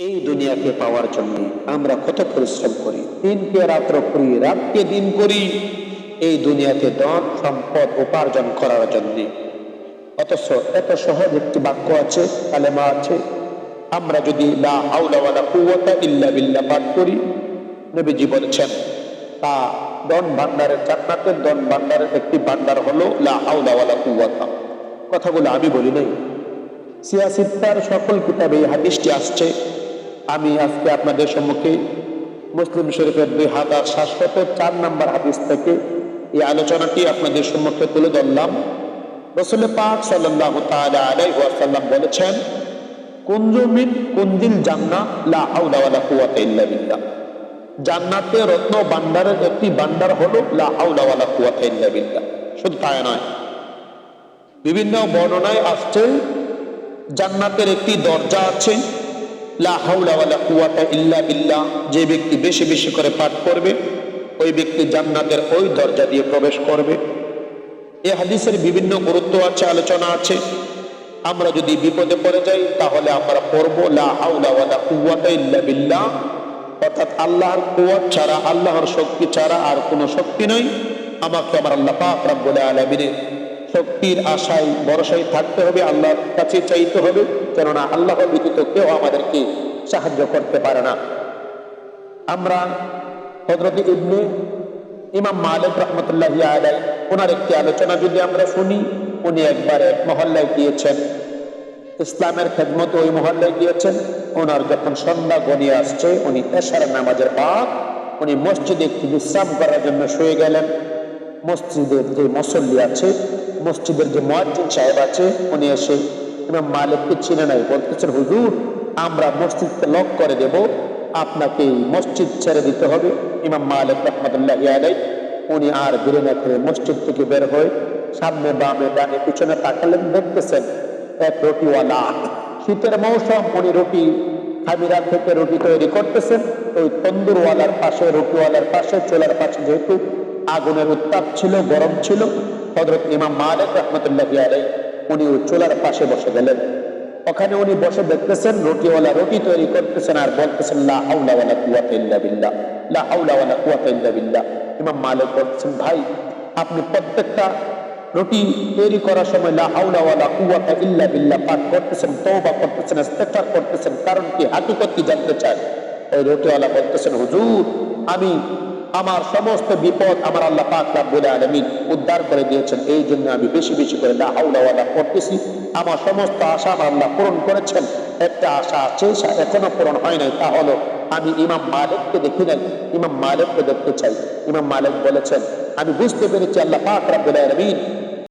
এই দুনিয়াকে পাওয়ার জন্য আমরা কত পরিশ্রম করি। দিনকে রাত্র করি, রাতকে দিন করি। এই দুনিয়াতে ধন, সম্পদ উপার্জন করার জন্য। অথচ এত সহজ একটি বাক্য আছে, কালেমা আছে। আমরা যদি লা হাওলা ওয়ালা ইল্লা বিল্লাহ পাঠ করি, নবীজি বলেছেন, তা দন ভান্ডারের জান্নাতের দন ভান্ডারের একটি ভান্ডার হলো লা হাওলা ওয়ালা কথাগুলো আমি বলি নাই। সিয়াসিত্তার সকল কিতাবে হাদিসটি আসছে। আমি আজকে আপনাদের সম্মুখে মুসলিম শরীফের দুই হাজার সাতশত চার নম্বর হাদিস থেকে এই আলোচনাটি আপনাদের সম্মুখে তুলে ধরলাম। রসুল পাক সাল্লাহ ওয়াসাল্লাম বলেছেন কুঞ্জমিন কুঞ্জিল জান্নাহ লা হাওলা ওয়ালা কুওয়াতা ইল্লা জান্নাতে রত্ন ভান্ডারের একটি ভান্ডার হলো, লা হাওলা ওয়ালা কুওয়াতা শুধু তাই নয়, বিভিন্ন বর্ণনায় আসছে, জান্নাতের একটি দরজা আছে যে ব্যক্তি বেশি বেশি করে পাঠ করবে, ওই ব্যক্তি জান্নাতের ওই দরজা দিয়ে প্রবেশ করবে। এ হাদিসের বিভিন্ন গুরুত্ব আছে, আলোচনা আছে। আমরা যদি বিপদে পড়ে যাই, তাহলে আমরা পড়ব বিল্লাহ। অর্থাৎ আল্লাহর কুয়াত ছাড়া, আল্লাহর শক্তি ছাড়া আর কোনো শক্তি নয় আমাকে আমার আল্লাহ পাক রব্বুল আলামিনের শক্তির আশায় ভরসায় থাকতে হবে, আল্লাহর কাছে চাইতে হবে, কেননা আল্লাহ ব্যতীত কেউ আমাদেরকে সাহায্য করতে পারে না। আমরা হজরত ইবনে ইমাম মালিক রহমতুল্লাহ আলাই ওনার একটি আলোচনা যদি আমরা শুনি, উনি একবার এক মহল্লায় গিয়েছেন। ইসলামের খেদমত ওই মহল্লায় গিয়েছেন। ওনার যখন সন্ধ্যা গনিয়ে আসছে, উনি এশার নামাজের পর উনি মসজিদে একটু বিশ্রাম করার জন্য শুয়ে গেলেন। মসজিদের যে মুসল্লি আছে, মসজিদের যে মুয়াজ্জিন সাহেব আছে, উনি এসে ইমাম মালিককে চিনে নাই, বলতেছেন, হুজুর, আমরা মসজিদকে লক করে দেব, আপনাকে মসজিদ ছেড়ে দিতে হবে। ইমাম মালিক রহমতুল্লাহ আলাই উনি আর ধীরে না করে মসজিদ থেকে বের হয়ে সামনে বামে ডানে পিছনে তাকালেন, দেখতেছেন, এক রুটিওয়ালা। শীতের মৌসুম, উনি রুটি খামিরা থেকে রুটি তৈরি করতেছেন। ওই তন্দুরওয়ালার পাশে, রুটিওয়ালার পাশে, চোলার পাশে যেহেতু আগুনের উত্তাপ ছিল, গরম ছিল। হজরত ইমাম মালিক রহমতুল্লাহ আলাই উনি চোলার পাশে বসে গেলেন। ওখানে উনি বসে দেখতেছেন, রুটিওয়ালা রুটি তৈরি করতেছেন আর বলতেছেন, লা হাওলা ওয়ালা কুওয়াতা ইল্লা বিল্লাহ, লা হাওলা ওয়ালা কুওয়াতা ইল্লা বিল্লাহ। ইমাম মালিক বলতেছেন, ভাই, আপনি প্রত্যেকটা রুটি তৈরি করার সময় লা হাওলা ওয়ালা কুওয়াতা ইল্লা বিল্লাহ পাঠ করতেছেন, তওবা করতেছেন, ইস্তেগফার করতেছেন। কারণ কি? হাকিকত কি জানতে চান? ওই রুটিওয়ালা বলতেছেন, হুজুর, আমি আমার সমস্ত বিপদ আমার আল্লাহ পাক রাব্বুল আলামিন উদ্ধার করে দিয়েছেন। এই জন্য আমি বেশি বেশি করে লা হাওলা ওয়ালা করতেছি আমার সমস্ত আশা আমার আল্লাহ পূরণ করেছেন। একটা আশা আছে এখনও পূরণ হয় নাই। তা হলো, আমি ইমাম মালিককে দেখি নাই। ইমাম মালিককে দেখতে চাই। ইমাম মালিক বলেছেন, আমি বুঝতে পেরেছি আল্লাহ পাক রাব্বুল আলামিন